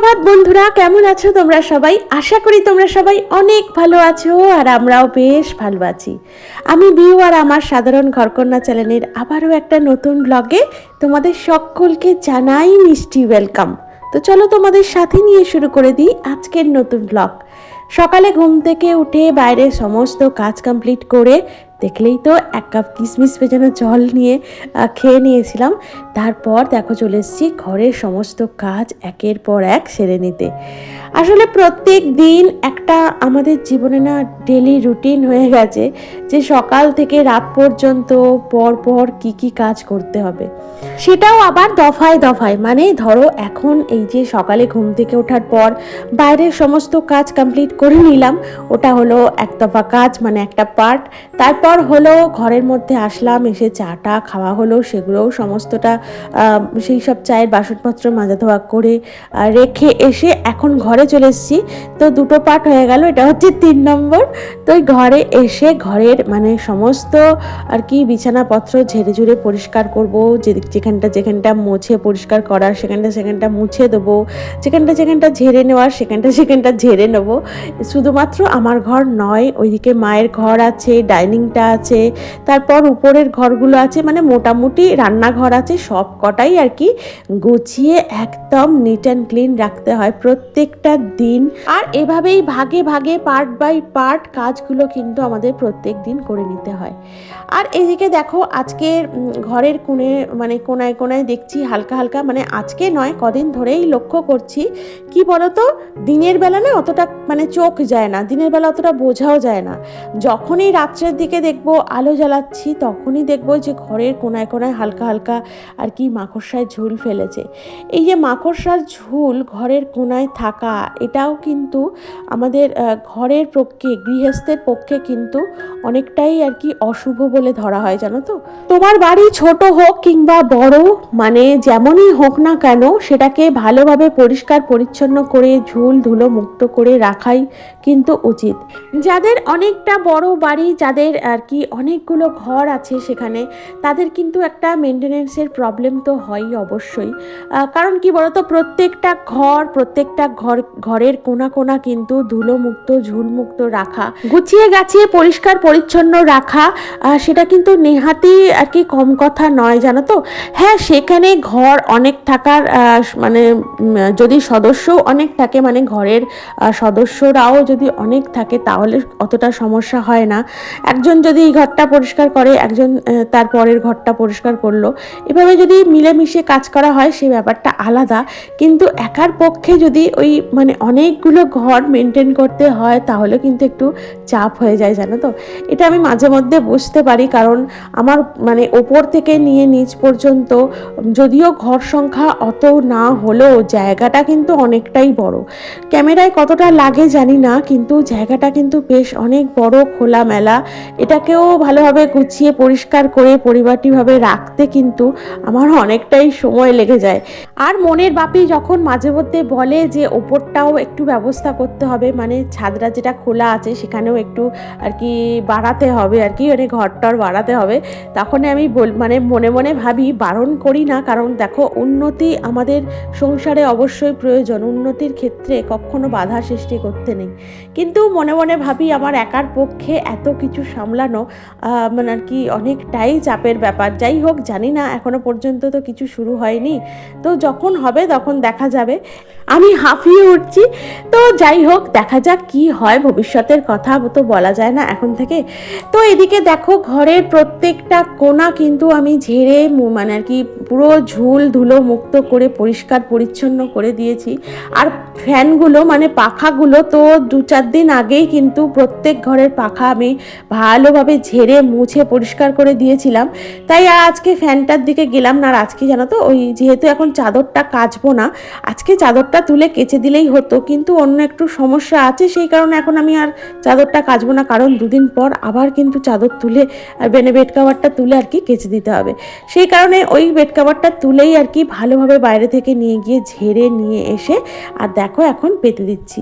সুপ্রভাত বন্ধুরা, কেমন আছো তোমরা সবাই? আশা করি তোমরা সবাই অনেক ভালো আছো আর আমরাও বেশ ভালো আছি। আমি বিউ আর আমার সাধারণ ঘরকন্যা চ্যানেলের আবারও একটা নতুন ব্লগে তোমাদের সকলকে জানাই মিষ্টি ওয়েলকাম তো চলো তোমাদের সাথে নিয়ে শুরু করে দিই আজকের নতুন ব্লগ সকালে ঘুম থেকে উঠে বাইরে সমস্ত কাজ কমপ্লিট করে দেখলেই তো এক কাপ কিশমিশ ভেজানো জল নিয়ে খেয়ে নিয়েছিলাম। তারপর দেখো চলে এসেছি ঘরের সমস্ত কাজ একের পর এক সেরে নিতে। আসলে প্রত্যেক দিন একটা আমাদের জীবনে না ডেলি রুটিন হয়ে গেছে যে সকাল থেকে রাত পর্যন্ত পর পর কি কি কাজ করতে হবে। সেটাও আবার দফায় দফায়। মানে ধরো এখন এই যে সকালে ঘুম থেকে ওঠার পর বাইরের সমস্ত কাজ কমপ্লিট করে নিলাম। ওটা হলো এক দফা কাজ মানে একটা পার্ট তারপর হলো ঘরের মধ্যে আসলাম, এসে চাটা খাওয়া হলো, সেগুলোও সমস্তটা সেই সব চায়ের বাসনপত্র মাজা ধোয়া করে রেখে এসে এখন ঘরে চলে এসেছি। তো দুটো পার্ট হয়ে গেল, এটা হচ্ছে তিন নম্বর। তো ঘরে এসে ঘরের মানে সমস্ত আর কি বিছানাপত্র ঝেড়ে ঝুড়ে পরিষ্কার করব, যে যেখানটা যেখানটা মুছে পরিষ্কার করার, সেখানটা সেখানটা মুছে দেবো, যেখানটা যেখানটা ঝেড়ে নেওয়ার, সেখানটা সেখানটা ঝেড়ে নেব। শুধুমাত্র আমার ঘর নয়, ওইদিকে মায়ের ঘর আছে, ডাইনিংটা আছে, তারপর উপরের ঘরগুলো আছে মানে মোটামুটি রান্নাঘর আছে, সব কটাই আর কি গুছিয়ে একদম নিট অ্যান্ড ক্লিন রাখতে হয় প্রত্যেকটা দিন। আর এভাবেই ভাগে ভাগে পার্ট বাই পার্ট কাজগুলো কিন্তু আমাদের প্রত্যেক দিন করে নিতে হয়। আর এদিকে দেখো, আজকে ঘরের কোণে মানে কোনায় কোনায় দেখছি হালকা হালকা মানে আজকে নয়, কদিন ধরেই লক্ষ্য করছি। কি বলতো? দিনের বেলা না অতটা মানে চোখ যায় না, দিনের বেলা অতটা বোঝাও যায় না। যখনই রাত্রের দিকে দেখব, আলো জ্বালাচ্ছি, তখনই দেখব যে ঘরের কোনায় কোনায় হালকা হালকা আর কি মাকড়সায় ঝুল ফেলেছে। এই যে মাকড়সার ঝুল ঘরের কোনায় থাকা, এটাও কিন্তু আমাদের ঘরের পক্ষে, গৃহস্থের পক্ষে কিন্তু অনেকটাই আর কি অশুভ বলে ধরা হয়, জানো তো? তোমার বাড়ি ছোট হোক কিংবা বড় মানে যেমনই হোক না কেন, সেটাকে ভালোভাবে পরিষ্কার, পরিচ্ছন্ন করে, ঝুল, ধুলো মুক্ত করে রাখাই কিন্তু উচিত। যাদের অনেকটা বড় বাড়ি, যাদের আর কি অনেকগুলো ঘর আছে সেখানে। তাদের কিন্তু একটা মেনটেনেন্সের প্রবলেম তো হয়ই অবশ্যই। কারণ কি বলতো, প্রত্যেকটা ঘর প্রত্যেকটা ঘর, ঘরের কোনা কোনা কিন্তু ধুলোমুক্ত, ঝুলমুক্ত রাখা, গুছিয়ে গাছিয়ে পরিষ্কার পরিচ্ছন্ন রাখা সেটা কিন্তু নেহাতি আর কি কম কথা নয়, জানো তো? হ্যাঁ সেখানে ঘর অনেক থাকার মানে যদি সদস্য অনেক থাকে মানে ঘরের সদস্যরাও যদি অনেক থাকে, তাহলে অতটা সমস্যা হয় না। একজন যদি এই ঘরটা পরিষ্কার করে, একজন তার পরের ঘরটা পরিষ্কার করল। এভাবে যদি মিলেমিশে কাজ করা হয়, সে ব্যাপারটা আলাদা। কিন্তু একার পক্ষে যদি ওই মানে অনেকগুলো ঘর মেনটেন করতে হয়, তাহলে কিন্তু একটু চাপ হয়ে যায়, জানো তো? এটা আমি মাঝে মধ্যে বুঝতে পারি, কারণ আমার মানে ওপর থেকে নিয়ে নিচ পর্যন্ত, যদিও ঘর সংখ্যা অত না হলেও জায়গাটা কিন্তু অনেকটাই বড়। ক্যামেরায় কতটা লাগে জানি না, কিন্তু জায়গাটা কিন্তু বেশ অনেক বড়, খোলামেলা। এটাকেও ভালোভাবে গুছিয়ে, পরিষ্কার করে পরিবারটিভাবে রাখতে কিন্তু আমার অনেকটাই সময় লেগে যায়। আর মনের বাপি যখন মাঝে মধ্যে বলে যে, ওপরটাও একটু ব্যবস্থা করতে হবে মানে ছাদরা যেটা খোলা আছে সেখানেও একটু আর কি বাড়াতে হবে আর কি মানে ঘরটর বাড়াতে হবে তখন আমি বল মানে মনে মনে ভাবি, বারণ করি না, কারণ দেখো উন্নতি আমাদের সংসারে অবশ্যই প্রয়োজন, উন্নতির ক্ষেত্রে কখনো বাধা সৃষ্টি করতে নেই। কিন্তু মনে মনে ভাবি, আমার একার পক্ষে এত কিছু সামলানো মানে আর কি অনেকটাই চাপের ব্যাপার। যাই হোক, জানি না, এখনও পর্যন্ত তো কিছু শুরু হয়নি। তো যখন হবে তখন দেখা যাবে। আমি হাঁফিয়ে উঠছি। তো যাই হোক, দেখা যাক কি হয় ভবিষ্যতের কথা তো বলা যায় না এখন থেকে। তো এদিকে দেখো, ঘরের প্রত্যেকটা কোণা কিন্তু আমি ঝেড়ে মানে আর কি পুরো ঝুল, ধুলো মুক্ত করে, পরিষ্কার, পরিচ্ছন্ন করে দিয়েছি। আর ফ্যানগুলো মানে পাখাগুলো তো দু চার দিন আগেই কিন্তু প্রত্যেক ঘরের পাখা আমি ভালোভাবে ঝেড়ে, মুছে, পরিষ্কার করে দিয়েছিলাম। তাই আর আজকে ফ্যানটার দিকে গেলাম না, আর আজকে জানো তো, ওই যেহেতু এখন চাদরটা কাচবো না, আজকে চাদরটা তুলে কেচে দিলেই হতো, কিন্তু অন্য একটু সমস্যা আছে, সেই কারণে এখন আমি আর চাদরটা কাচবো না, কারণ দুদিন পর আবার কিন্তু চাদর তুলে, আর বেনে বেড কাভারটা তুলে আর কি কেচে দিতে হবে। সেই কারণে ওই বেড কাভারটা তুলেই আর কি ভালোভাবে বাইরে থেকে নিয়ে গিয়ে ঝেড়ে নিয়ে এসে, আর দেখো এখন পেতে দিচ্ছি।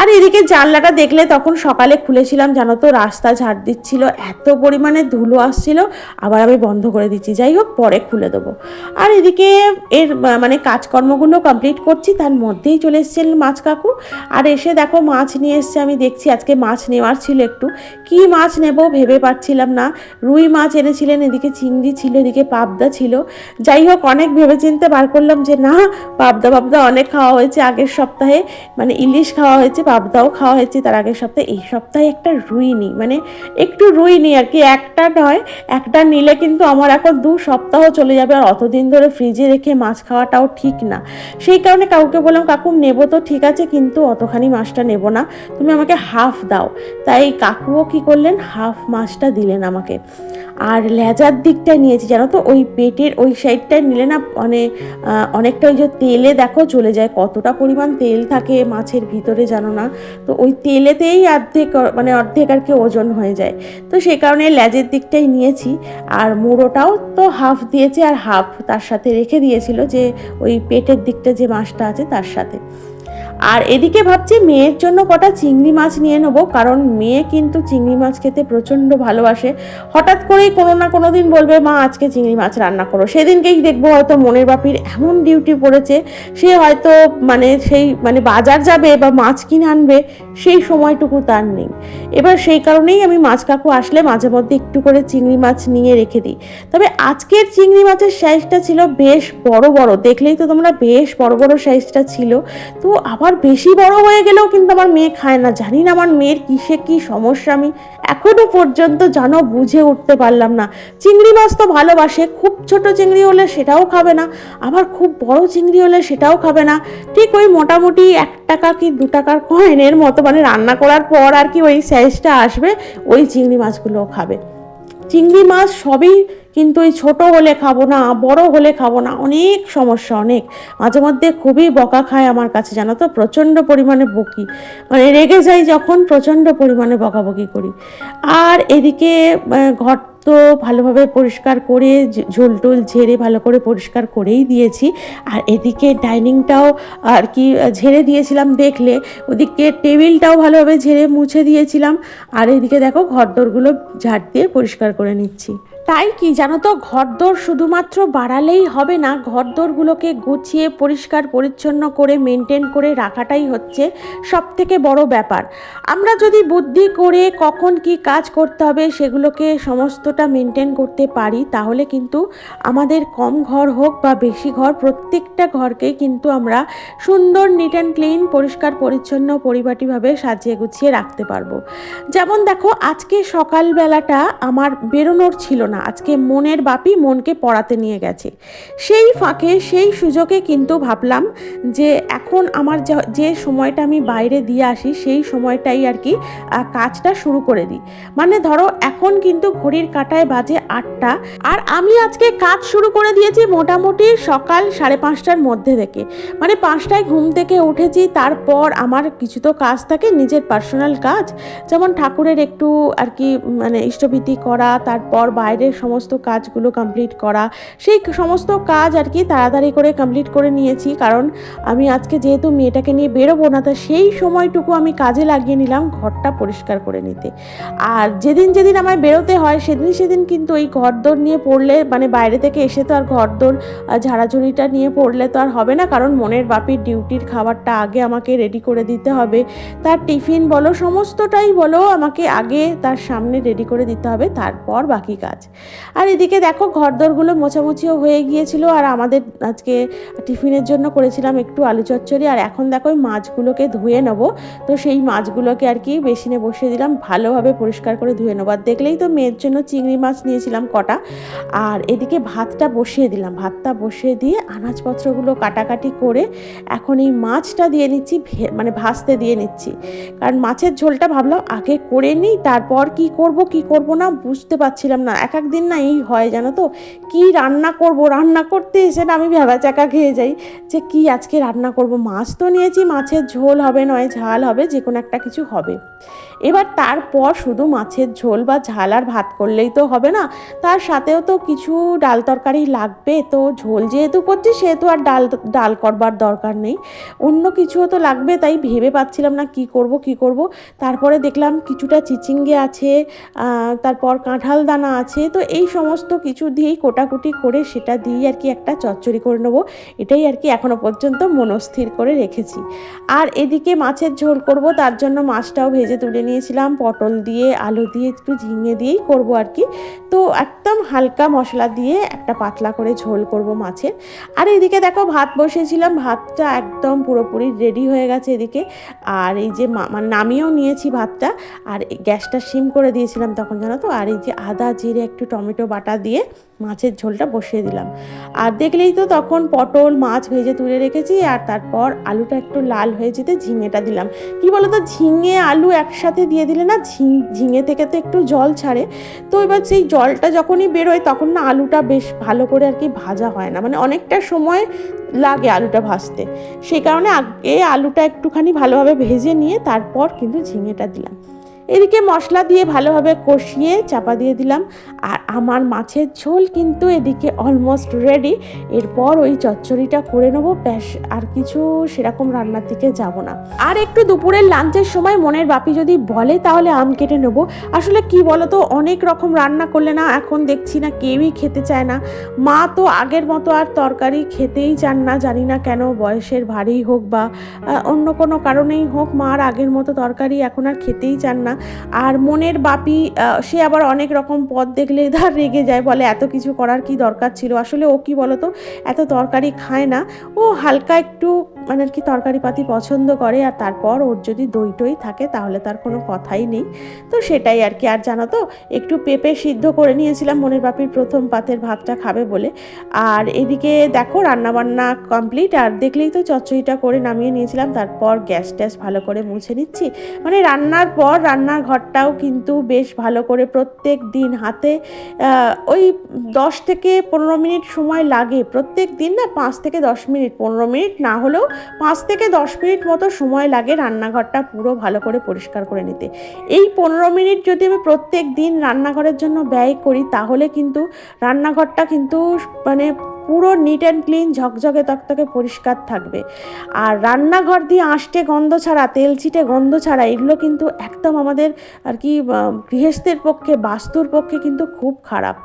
আর এদিকে জানলাটা দেখলে তখন সকালে খুলেছিলাম, জানো তো, রাস্তা ঝাড় দিচ্ছিল এত পরিমাণে ধুলো আসছিল, আবার আমি বন্ধ করে দিচ্ছি। যাই হোক, পরে খুলে দেবো। আর এদিকে এর মানে কাজকর্মগুলো কমপ্লিট করছি, তার মধ্যেই চলে এসেছেন মাছ কাকু। আর এসে দেখো, মাছ নিয়ে এসছে, আমি দেখছি আজকে মাছ নেওয়ার ছিল একটু। কি মাছ নেব ভেবে পাচ্ছিলাম না। রুই মাছ এনেছিলেন, এদিকে চিংড়ি ছিল, এদিকে পাবদা ছিল। যাই হোক, অনেক ভেবেচিন্তে বার করলাম যে, না, পাবদা পাবদা অনেক খাওয়া হয়েছে আগের সপ্তাহে। মানে ইলিশ খাওয়া হয়েছে, পাবদাও খাওয়া হয়েছে তার আগের সপ্তাহে। এই সপ্তাহে একটা রুই নিই মানে একটু রুই নিই আর কি, একটা নয়, একটা নিলে কিন্তু আমার এখন দু সপ্তাহ চলে যাবে আর অতদিন ধরে ফ্রিজে রেখে মাছ খাওয়াটাও ঠিক না। সেই কারণে কাউকে বললাম, কাকু, নেব তো ঠিক আছে, কিন্তু অতখানি মাছটা নেব না, তুমি আমাকে হাফ দাও। তাই কাকুও কি করলেন হাফ মাছটা দিলেন আমাকে। আর লেজার দিকটা নিয়েছি, জানো তো? ওই পেটের ওই সাইডটায় নিলে না মানে অনেকটা ওই যে তেলে দেখো চলে যায়, কতটা পরিমাণ তেল থাকে মাছের ভিতরে জানো না? তো ওই তেলেতেই অর্ধেক মানে অর্ধেক আর কি ওজন হয়ে যায়। তো সেই কারণে লেজের দিকটাই নিয়েছি। আর মুড়োটাও তো হাফ দিয়েছে আর হাফ তার সাথে রেখে দিয়েছিল যে ওই পেটের দিকটা যে মাছটা আছে তার সাথে। আর এদিকে ভাবছি মেয়ের জন্য কটা চিংড়ি মাছ নিয়ে নেব, কারণ মেয়ে কিন্তু চিংড়ি মাছ খেতে প্রচণ্ড ভালোবাসে। হঠাৎ করেই কোনো না কোনো দিন বলবে, মা, আজকে চিংড়ি মাছ রান্না করো। সেদিনকেই দেখব হয়তো মনের বাপির এমন ডিউটি পড়েছে, সে হয়তো মানে সেই মানে বাজার যাবে বা মাছ কিনে আনবে, সেই সময়টুকু তার নেই। এবার সেই কারণেই আমি মাছ কাকু আসলে মাঝে মধ্যে একটু করে চিংড়ি মাছ নিয়ে রেখে দিই। তবে আজকের চিংড়ি মাছের সাইজটা ছিল বেশ বড় বড়, দেখলেই তো তোমরা বেশ বড় বড় সাইজটা ছিল। তো আবার বেশি বড় হয়ে গেলেও কিন্তু আমার মেয়ে খায় না। জানি না আমার মেয়ের কিসে কি সমস্যা, আমি এখনও পর্যন্ত জানো বুঝে উঠতে পারলাম না। চিংড়ি মাছ তো ভালোবাসে, খুব ছোট চিংড়ি হলে সেটাও খাবে না, আবার খুব বড় চিংড়ি হলে সেটাও খাবে না। ঠিক ওই মোটামুটি এক টাকা কি দু টাকার কয়েনের মতো মানে রান্না করার পর আর কি ওই সাইজটা আসবে, ওই চিংড়ি মাছগুলোও খাবে। চিংড়ি মাছ সবই কিন্তু ওই ছোট হলে খাব না, বড় হলে খাব না, অনেক সমস্যা, অনেক। মাঝে মধ্যে খুবই বকা খায় আমার কাছে, জানো তো? প্রচণ্ড পরিমাণে বকি। মানে রেগে যাই যখন, প্রচণ্ড পরিমাণে বকাবকি করি। আর এদিকে ঘর তো ভালোভাবে পরিষ্কার করে, ঝ- ঝোল টোল ঝেড়ে ভালো করে পরিষ্কার করেই দিয়েছি। আর এদিকে ডাইনিংটাও আর কি ঝেড়ে দিয়েছিলাম দেখলে, ওদিকে টেবিলটাও ভালোভাবে ঝেড়ে মুছে দিয়েছিলাম। আর এদিকে দেখো ঘর ঘরদোরগুলো ঝাড় দিয়ে পরিষ্কার করে নিচ্ছি। তাই কি জানো তো, ঘরদোর শুধুমাত্র বাড়ালেই হবে না, ঘরদোরগুলোকে গুছিয়ে, পরিষ্কার, পরিচ্ছন্ন করে মেনটেন করে রাখাটাই হচ্ছে সব থেকে বড় ব্যাপার। আমরা যদি বুদ্ধি করে কখন কি কাজ করতে হবে, সেগুলোকে সমস্তটা মেনটেন করতে পারি, তাহলে কিন্তু আমাদের কম ঘর হোক বা বেশি ঘর, প্রত্যেকটা ঘরকেই কিন্তু আমরা সুন্দর নিট অ্যান্ড ক্লিন পরিষ্কার, পরিচ্ছন্ন, পরিপাটিভাবে সাজিয়ে গুছিয়ে রাখতে পারব। যেমন দেখো, আজকে সকালবেলাটা আমার বেরোনোর ছিল না। আজকে মনের বাপি মনকে পড়াতে নিয়ে গেছে। সেই ফাঁকে, সেই সুযোগে কিন্তু ভাবলাম যে এখন আমার যে সময়টা আমি বাইরে দিয়ে আসি, সেই সময়টাই আর কি কাজটা শুরু করে দিই। মানে ধরো এখন কিন্তু ঘড়ির কাটায় বাজে আটটা আর আমি আজকে কাজ শুরু করে দিয়েছি মোটামুটি সকাল সাড়ে পাঁচটার মধ্যে থেকে। মানে পাঁচটায় ঘুম থেকে উঠেছি, তারপর আমার কিছু তো কাজ থাকে, নিজের পার্সোনাল কাজ। যেমন ঠাকুরের একটু আর কি মানে ইষ্টভীতি করা, তারপর বাইরের সমস্ত কাজগুলো কমপ্লিট করা। সেই সমস্ত কাজ আর কি তাড়াতাড়ি করে কমপ্লিট করে নিয়েছি। কারণ আমি আজকে যেহেতু মেয়েটাকে নিয়ে বেরোবো না, তা সেই সময়টুকু আমি কাজে লাগিয়ে নিলাম ঘরটা পরিষ্কার করে নিতে। আর যেদিন যেদিন আমায় বেরোতে হয়, সেদিন সেদিন কিন্তু ওই ঘরদোর নিয়ে পড়লে মানে বাইরে থেকে এসে তো আর ঘরদোর ঝাড়াঝুড়িটা নিয়ে পড়লে তো আর হবে না। কারণ মনের বাপির ডিউটির খাবারটা আগে আমাকে রেডি করে দিতে হবে। তার টিফিন বলো, সমস্তটাই বলো, আমাকে আগে তার সামনে রেডি করে দিতে হবে। তারপর বাকি কাজ। আর এদিকে দেখো, ঘরদোরগুলো মোছামুছিও হয়ে গিয়েছিল আর আমাদের আজকে টিফিনের জন্য করেছিলাম একটু আলু চচ্চড়ি। আর এখন দেখো, ওই মাছগুলোকে ধুয়ে নেব। তো সেই মাছগুলোকে আর কি বেসিনে বসিয়ে দিলাম, ভালোভাবে পরিষ্কার করে ধুয়ে নেব। আর দেখলেই তো মেয়ের জন্য চিংড়ি মাছ নিয়েছিলাম কটা। আর এদিকে ভাতটা বসিয়ে দিলাম, ভাতটা বসিয়ে দিয়ে আনাজপত্রগুলো কাটাকাটি করে এখন এই মাছটা দিয়ে নিচ্ছি মানে ভাজতে দিয়ে নিচ্ছি। কারণ মাছের ঝোলটা ভাবলাম আগে করে নিই, তারপর কি করব কি করব না বুঝতে পারছিলাম না। একা এক দিন না এই হয় জানো তো? কি রান্না করব? রান্না করতে এসে না আমি ভেবা চাকা খেয়ে যাই। যে কি আজকে রান্না করব? মাছ তো নিয়েছি, মাছের ঝোল হবে, নয় ঝাল হবে, যে কোনো একটা কিছু হবে। এবার তারপর শুধু মাছের ঝোল বা ঝাল আর ভাত করলেই তো হবে না। তার সাথেও তো কিছু ডাল তরকারি লাগবে। তো ঝোল যেহেতু করছি, সেহেতু আর ডাল ডাল করবার দরকার নেই। অন্য কিছুও তো লাগবে, তাই ভেবে পাচ্ছিলাম না কি করব কি করব। তারপরে দেখলাম কিছুটা চিচিঙ্গে আছে তারপর কাঁঠাল দানা আছে তো এই সমস্ত কিছু দিয়েই কোটাকুটি করে সেটা দিয়েই আর কি একটা চচ্চড়ি করে নেব। এটাই আর কি এখনও পর্যন্ত মনস্থির করে রেখেছি। আর এদিকে মাছের ঝোল করব, তার জন্য মাছটাও ভেজে তুলে নিয়েছিলাম। পটল দিয়ে, আলু দিয়ে, একটু ঝিঙে দিয়েই করব আর কি। তো একদম হালকা মশলা দিয়ে একটা পাতলা করে ঝোল করব মাছের। আর এদিকে দেখো ভাত বসিয়েছিলাম ভাতটা একদম পুরোপুরি রেডি হয়ে গেছে এদিকে। আর এই যে মানে নামিয়েও নিয়েছি ভাতটা। আর গ্যাসটা সিম করে দিয়েছিলাম তখন জানো তো? আর এই যে আদা, জিরে টমেটো বাটা দিয়ে মাছের ঝোলটা বসিয়ে দিলাম। আর দেখলেই তো তখন পটল, মাছ ভেজে তুলে রেখেছি আর তারপর আলুটা একটু লাল হয়ে যেতে ঝিঙেটা দিলাম। কি বলতো, ঝিঙে, আলু একসাথে দিয়ে দিলে না ঝিঙে থেকে তো একটু জল ছাড়ে। তো এবার সেই জলটা যখনই বেরোয় তখন না আলুটা বেশ ভালো করে আর কি ভাজা হয় না। মানে অনেকটা সময় লাগে আলুটা ভাজতে। সেই কারণে আগে আলুটা একটুখানি ভালোভাবে ভেজে নিয়ে তারপর কিন্তু ঝিঙেটা দিলাম। এদিকে মশলা দিয়ে ভালোভাবে কষিয়ে চাপা দিয়ে দিলাম। আর আমার মাছের ঝোল কিন্তু এদিকে অলমোস্ট রেডি এরপর ওই চচ্চড়িটা করে নেব। ব্যাস, আর কিছু সেরকম রান্নার দিকে যাব না। আর একটু দুপুরের লাঞ্চের সময় মনের বাপি যদি বলে, তাহলে আম কেটে নেব। আসলে কি বলতো, অনেক রকম রান্না করলে না, এখন দেখছি না কেউই খেতে চায় না। মা তো আগের মতো আর তরকারি খেতেই চান না, জানি না কেন, বয়সের ভারী হোক বা অন্য কোনো কারণেই হোক মা আর আগের মতো তরকারি এখন আর খেতেই চান না। আর মনের বাপি সে আবার অনেক রকম পদ দেখলে ধর রেগে যায়, বলে এত কিছু করার কি দরকার ছিল? আসলে ও কি বলতো? এত তরকারি খায় না। ও হালকা একটু মানে আর কি তরকারি পাতি পছন্দ করে, আর তারপর ওর যদি দই টই থাকে তাহলে তার কোনো কথাই নেই। তো সেটাই আর কি। আর জানো তো, একটু পেঁপে সিদ্ধ করে নিয়েছিলাম মনের বাপির প্রথম পাতের ভাতটা খাবে বলে। আর এদিকে দেখো রান্নাবান্না কমপ্লিট, আর দেখলেই তো চচ্চড়িটা করে নামিয়ে নিয়েছিলাম। তারপর গ্যাস ট্যাস ভালো করে মুছে নিচ্ছি। মানে রান্নার পর রান্নার ঘরটাও কিন্তু বেশ ভালো করে প্রত্যেক দিন হাতে ওই দশ থেকে পনেরো মিনিট সময় লাগে। প্রত্যেক দিন না পাঁচ থেকে দশ মিনিট, পনেরো মিনিট না হলেও পাঁচ থেকে দশ মিনিট মতো সময় লাগে রান্নাঘরটা পুরো ভালো করে পরিষ্কার করে নিতে। এই পনেরো মিনিট যদি আমি প্রত্যেক দিন রান্নাঘরের জন্য ব্যয় করি, তাহলে কিন্তু রান্নাঘরটা কিন্তু মানে পুরো নিট অ্যান্ড ক্লিন ঝকঝকে তকতকে পরিষ্কার থাকবে। আর রান্নাঘর দিয়ে আষ্টে গন্ধ ছাড়া, তেল ছিটে গন্ধ ছাড়া, এগুলো কিন্তু একদম আমাদের আর কি গৃহস্থের পক্ষে, বাস্তুর পক্ষে কিন্তু খুব খারাপ।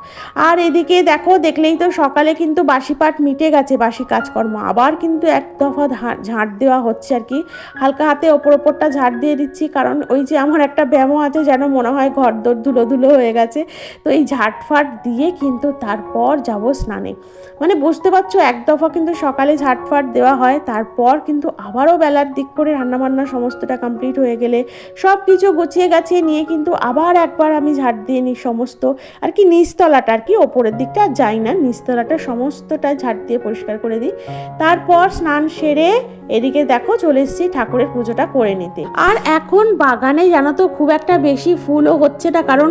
আর এদিকে দেখো, দেখলেই তো সকালে কিন্তু বাসি পাট মিটে গেছে, বাসি কাজকর্ম। আবার কিন্তু এক দফা ঝাঁট দেওয়া হচ্ছে আর কি। হালকা হাতে ওপর ওপরটা ঝাড় দিয়ে দিচ্ছি, কারণ ওই যে আমার একটা ব্যায়ামও আছে, যেন মনে হয় ঘর দোর ধুলো ধুলো হয়ে গেছে। তো এই ঝাটফাট দিয়ে কিন্তু তারপর যাব স্নানে। মানে বুঝতে পারছ, এক দফা কিন্তু সকালে ঝাটফাট দেওয়া হয়, তারপর কিন্তু আবারও বেলার দিক করে রান্নাবান্না সমস্তটা কমপ্লিট হয়ে গেলে সব কিছু গুছিয়ে গাছিয়ে নিয়ে কিন্তু আবার একবার আমি ঝাট দিয়ে নিই সমস্ত। আর কি নিচতলাটা, আর কি ওপরের দিকটা যাই না, নিচতলাটা সমস্তটা ঝাট দিয়ে পরিষ্কার করে দিই। তারপর স্নান সেরে এদিকে দেখো চলে এসেছি ঠাকুরের পুজোটা করে নিতে। আর এখন বাগানে জানো তো খুব একটা বেশি ফুলও হচ্ছে না, কারণ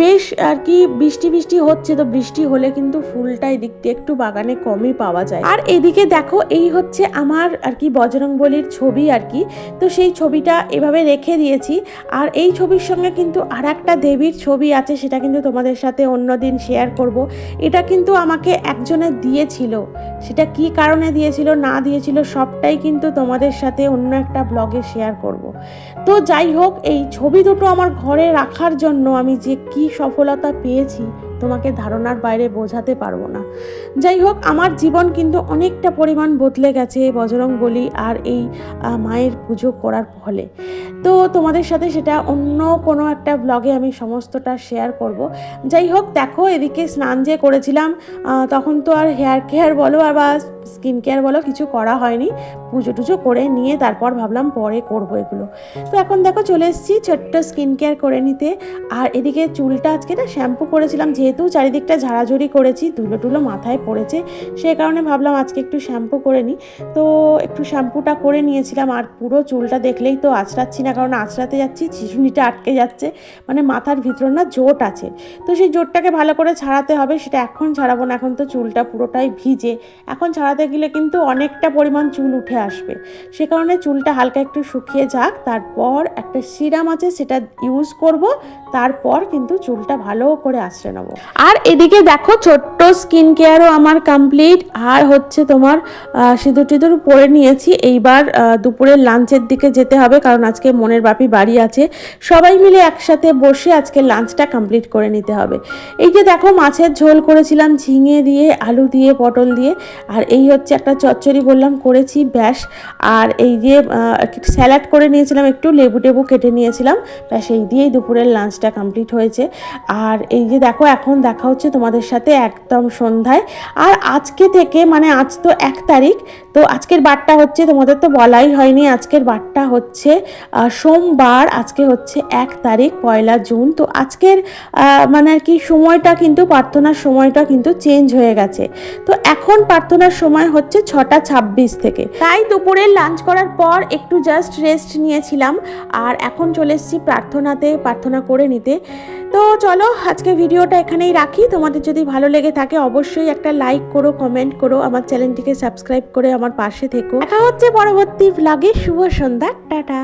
বেশ আর কি বৃষ্টি বৃষ্টি হচ্ছে, তো বৃষ্টি হলে কিন্তু ফুলটা এদিক দিয়ে একটু বাগানে কমই পাওয়া যায়। আর এদিকে দেখো এই হচ্ছে আমার আর কি বজরং বলির ছবি আর কি, তো সেই ছবিটা এভাবে রেখে দিয়েছি। আর এই ছবির সঙ্গে কিন্তু আর একটা দেবীর ছবি আছে, সেটা কিন্তু তোমাদের সাথে অন্যদিন শেয়ার করব। এটা কিন্তু আমাকে একজনে দিয়েছিল, সেটা কি কারণে দিয়েছিল না দিয়েছিল সবটাই কিন্তু তোমাদের সাথে অন্য একটা ব্লগে শেয়ার করব। তো যাই হোক, এই ছবি দুটো আমার ঘরে রাখার জন্য আমি যে কি সফলতা পেয়েছি তোমাকে ধারণার বাইরে বোঝাতে পারব না। যাই হোক, আমার জীবন কিন্তু অনেকটা পরিমাণ বদলে গেছে বজরং বলি আর এই মায়ের পুজো করার ফলে। তো তোমাদের সাথে সেটা অন্য কোনো একটা ব্লগে আমি সমস্তটা শেয়ার করব। যাই হোক, দেখো, এদিকে স্নান যে করেছিলাম তখন তো আর হেয়ার কেয়ার বলো আর বা স্কিন কেয়ার বলো কিছু করা হয়নি। পুজো টুজো করে নিয়ে তারপর ভাবলাম পরে করব এগুলো। তো এখন দেখো, চলে এসেছি ছোট্ট স্কিন কেয়ার করে নিতে। আর এদিকে চুলটা আজকে না শ্যাম্পু করেছিলাম যেহেতু চারিদিকটা ঝাড়াঝুড়ি করেছি ধুলো টুলো মাথায় পড়েছে সেই কারণে ভাবলাম আজকে একটু শ্যাম্পু করে নিই। তো একটু শ্যাম্পুটা করে নিয়েছিলাম আর পুরো চুলটা দেখলেই তো আঁচড়াচ্ছি না, কারণ আঁচড়াতে যাচ্ছি ছিসুনিটা আটকে যাচ্ছে মানে মাথার ভিতর না জোট আছে। তো সেই জোটটাকে ভালো করে ছাড়াতে হবে, সেটা এখন ছাড়াবো না, এখন তো চুলটা পুরোটাই ভিজে। এখন ছাড়াতে গেলে কিন্তু অনেকটা পরিমাণ চুল উঠে আসবে। সে কারণে চুলটা হালকা একটু শুকিয়ে যাক, তারপর একটা সিরাম আছে, সেটা ইউজ করব, তারপর কিন্তু চুলটা ভালো করে আশ্রয় নেব। আর এদিকে দেখো, ছোট্ট স্কিন কেয়ারও আমার কমপ্লিট আর হচ্ছে তোমার সিঁদুর টিঁদুর পরে নিয়েছি। এইবার দুপুরের লাঞ্চের দিকে যেতে হবে, কারণ আজকে মনের বাপি বাড়ি আছে। সবাই মিলে একসাথে বসে আজকে লাঞ্চটা কমপ্লিট করে নিতে হবে। এই যে দেখো, মাছের ঝোল করেছিলাম ঝিঙে দিয়ে, আলু দিয়ে, পটল দিয়ে। আর এই হচ্ছে একটা চচ্চড়ি বললাম, করেছি ব্যাস। আর এই যে স্যালাড করে নিয়েছিলাম, একটু লেবু টেবু কেটে নিয়েছিলাম। ব্যাস, এই দিয়েই দুপুরের লাঞ্চটা কমপ্লিট হয়েছে। আর এই যে দেখো, এখন দেখা হচ্ছে তোমাদের সাথে একদম সন্ধ্যায়। আর আজকে থেকে মানে আজ তো এক তারিখ, তো আজকের বারটা হচ্ছে, তোমাদের তো বলাই হয়নি, আজকের বারটা হচ্ছে সোমবার, আজকে হচ্ছে এক তারিখ, পয়লা জুন। তো আজকের মানে আর কি সময়টা কিন্তু, প্রার্থনার সময়টা কিন্তু চেঞ্জ হয়ে গেছে। তো এখন প্রার্থনার সময় হচ্ছে ছটা ছাব্বিশ থেকে। তাই দুপুরে লাঞ্চ করার পর একটু জাস্ট রেস্ট নিয়েছিলাম, আর এখন চলে এসেছি প্রার্থনাতে, প্রার্থনা করে নিতে। তো চলো, আজকে ভিডিওটা এখানেই রাখি। তোমাদের যদি ভালো লেগে থাকে অবশ্যই একটা লাইক করো কমেন্ট করো, আমার চ্যানেলটিকে সাবস্ক্রাইব করে আমার পাশে থেকো। দেখা হচ্ছে পরবর্তী ভ্লগে শুভ সন্ধ্যা। টাটা।